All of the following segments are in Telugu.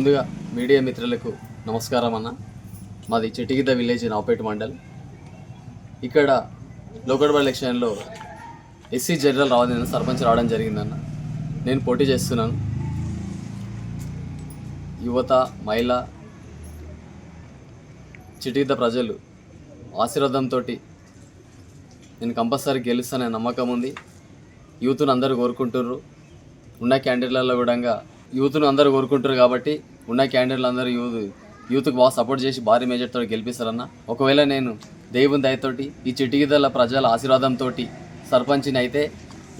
ముందుగా మీడియా మిత్రులకు నమస్కారం అన్న. మాది చిటిగిద్ద విలేజ్ నవపేట మండల్. ఇక్కడ లోకల్ ఎలక్షన్లో ఎస్సీ జనరల్ రావడం సర్పంచ్ రావడం జరిగిందన్న. నేను పోటీ చేస్తున్నాను. యువత మహిళ చిటిగిద్ద ప్రజలు ఆశీర్వాదంతో నేను కంపల్సరీ గెలుస్తాననే నమ్మకం ఉంది. యూత్ను అందరూ కోరుకుంటుర్రు ఉన్న క్యాండిడేట్లలో కూడా యూత్ను అందరూ కోరుకుంటారు కాబట్టి ఉన్న క్యాండిడేట్లు అందరూ యూత్ యూత్కి బాగా సపోర్ట్ చేసి భారీ మేజర్తో గెలిపిస్తారన్న. ఒకవేళ నేను దేవుని దయతోటి ఈ చిటికిదల ప్రజల ఆశీర్వాదంతో సర్పంచ్ని అయితే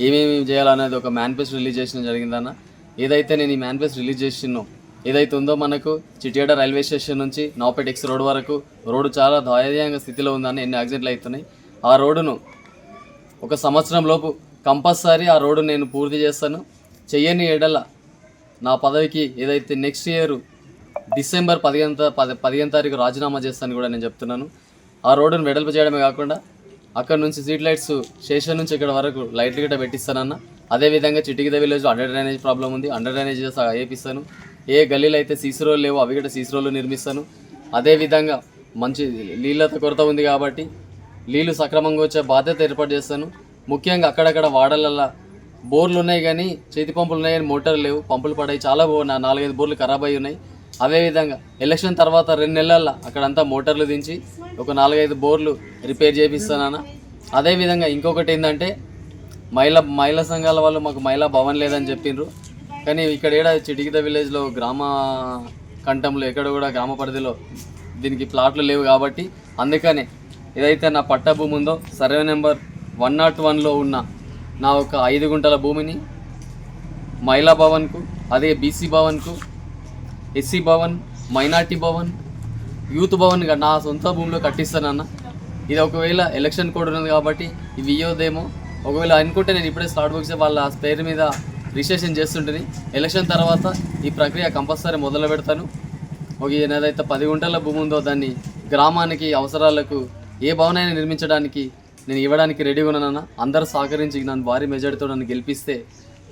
ఏమేమి చేయాలనేది ఒక మేనిఫెస్టో రిలీజ్ చేసిన జరిగిందన్న. ఏదైతే నేను ఈ మేనిఫెస్టో రిలీజ్ చేసినో ఏదైతే ఉందో మనకు చిటియాడ రైల్వే స్టేషన్ నుంచి నవపేట ఎక్స్ రోడ్ వరకు రోడ్డు చాలా దయనీయంగా స్థితిలో ఉందని ఎన్ని యాక్సిడెంట్లు అవుతున్నాయి. ఆ రోడ్డును ఒక సంవత్సరం లోపు కంపల్సరీ ఆ రోడ్డు నేను పూర్తి చేస్తాను. చెయ్యని ఎడల నా పదవికి ఏదైతే నెక్స్ట్ ఇయర్ డిసెంబర్ పదిహేను పది పదిహేను తారీఖు రాజీనామా చేస్తాను కూడా నేను చెప్తున్నాను. ఆ రోడ్డును వెడల్పు చేయడమే కాకుండా అక్కడ నుంచి స్ట్రీట్ లైట్స్ స్టేషన్ నుంచి ఇక్కడ వరకు లైట్లు గిట్ట పెట్టిస్తానన్న. అదేవిధంగా చిటికిద విలేజ్లో అండర్ డ్రైనేజ్ ప్రాబ్లం ఉంది. అండర్ డ్రైనేజ్ వేపిస్తాను. ఏ గల్లీలు అయితే సీసీ రోడ్లు లేవో అవి కూడా సీసీ రోడ్లు నిర్మిస్తాను. అదేవిధంగా మంచి నీళ్ళతో కొరత ఉంది కాబట్టి నీళ్ళు సక్రమంగా వచ్చే బాధ్యత ఏర్పాటు చేస్తాను. ముఖ్యంగా అక్కడక్కడ వాడలల్లా బోర్లు ఉన్నాయి కానీ చేతి పంపులు ఉన్నాయి కానీ మోటార్లు లేవు. పంపులు పడాయి. చాలా బో నాలుగైదు బోర్లు ఖరాబ్ అయి ఉన్నాయి. అదేవిధంగా ఎలక్షన్ తర్వాత రెండు నెలల్లో అక్కడంతా మోటార్లు దించి ఒక నాలుగైదు బోర్లు రిపేర్ చేపిస్తానన్న అదేవిధంగా ఇంకొకటి ఏంటంటే మహిళా మహిళా సంఘాల వాళ్ళు మాకు మహిళా భవన్ లేదని చెప్పిండ్రు కానీ ఇక్కడ ఏడా చిటికిద విలేజ్లో గ్రామ కంఠంలో ఎక్కడ కూడా గ్రామ పరిధిలో దీనికి ప్లాట్లు లేవు కాబట్టి అందుకనే ఏదైతే నా పట్టా భూమి ఉందో సర్వే నెంబర్ వన్ నాట్ వన్లో ఉన్న నా ఒక ఐదు గుంటల భూమిని మహిళా భవన్కు అదే BC భవన్కు SC Bhavan minority Bhavan youth భవన్గా నా సొంత భూమిలో కట్టిస్తానన్న ఇది ఒకవేళ ఎలక్షన్ కోడ్ ఉన్నది కాబట్టి ఇవి ఇయ్యోదేమో ఒకవేళ అనుకుంటే నేను ఇప్పుడే స్టార్ట్ బుక్స్ వాళ్ళ పేరు మీద రిజిస్ట్రేషన్ చేస్తుంటుంది ఎలక్షన్ తర్వాత ఈ ప్రక్రియ కంపల్సరీ మొదలు పెడతాను. ఒక ఏదైతే పది గుంటల భూమి ఉందో దాన్ని గ్రామానికి అవసరాలకు ఏ భవనాన్ని నిర్మించడానికి నేను ఇవ్వడానికి రెడీగా ఉన్నానన్న అందరూ సహకరించి నన్ను భారీ మెజార్టీతో నన్ను గెలిపిస్తే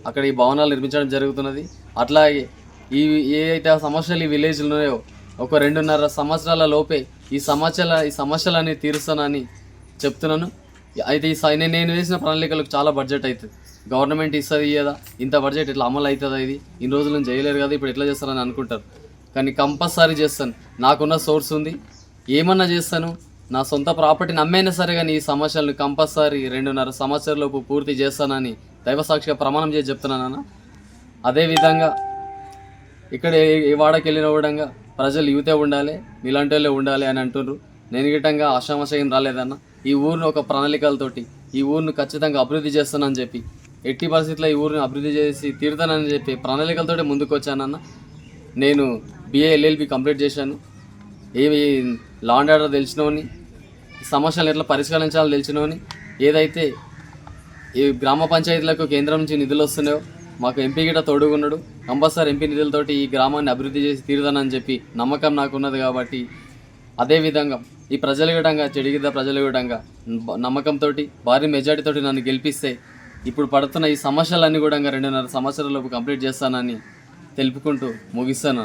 అక్కడ ఈ భవనాలు నిర్మించడం జరుగుతున్నది. అట్లాగే ఈ ఏ అయితే ఆ సమస్యలు ఈ విలేజ్లు ఉన్నాయో ఒక రెండున్నర సంవత్సరాల లోపే ఈ సమస్యల ఈ సమస్యలని తీరుస్తానని చెప్తున్నాను. అయితే ఈ నేను నేను వేసిన ప్రణాళికలకు చాలా బడ్జెట్ అవుతుంది. గవర్నమెంట్ ఇస్తుంది కదా ఇంత బడ్జెట్ ఇట్లా అమలు అవుతుందా ఇది? ఇన్ని రోజులు నేను చేయలేరు కదా ఇప్పుడు ఎట్లా చేస్తారని అనుకుంటారు. కానీ కంపల్సరీ చేస్తాను. నాకున్న సోర్స్ ఉంది. ఏమన్నా చేస్తాను? నా సొంత ప్రాపర్టీని అమ్మైనా సరే కానీ ఈ సమస్యలను కంపల్సరీ రెండున్నర సంవత్సరాలలోపు పూర్తి చేస్తానని దైవసాక్షిగా ప్రమాణం చేసి చెప్తున్నానన్న అదేవిధంగా ఇక్కడ ఏ- ఏ వాడకి వెళ్ళిన కూడా ప్రజలు యువతే ఉండాలి మీలాంటి వాళ్ళే ఉండాలి అని అంటున్నారు నేను గిట్టంగా ఆశామశయం రాలేదన్న. ఈ ఊరిని ఒక ప్రణాళికలతోటి ఈ ఊరిని ఖచ్చితంగా అభివృద్ధి చేస్తానని చెప్పి ఎట్టి పరిస్థితుల్లో ఈ ఊరిని అభివృద్ధి చేసి తీరుతానని చెప్పి ప్రణాళికలతోటి ముందుకు వచ్చానన్న. నేను బిఏ ఎల్ఎల్బి కంప్లీట్ చేశాను. ఏమి లాండ్ ఆర్డర్ తెలిసినవని సమస్యలు ఎట్లా పరిష్కరించాలో తెలిసినవని ఏదైతే ఈ గ్రామ పంచాయతీలకు కేంద్రం నుంచి నిధులు వస్తున్నాయో మాకు ఎంపీ గిట తోడుగున్నాడు కంపల్సరీ ఎంపీ నిధులతోటి ఈ గ్రామాన్ని అభివృద్ధి చేసి తీరుదానని చెప్పి నమ్మకం నాకున్నది కాబట్టి అదేవిధంగా ఈ ప్రజల విధంగా చెడిగిద్ద ప్రజల విధంగా నమ్మకంతో భారీ మెజార్టీతోటి నన్ను గెలిపిస్తే ఇప్పుడు పడుతున్న ఈ సమస్యలన్నీ కూడా రెండున్నర సంవత్సరాలలోపు కంప్లీట్ చేస్తానని తెలుపుకుంటూ ముగిస్తాను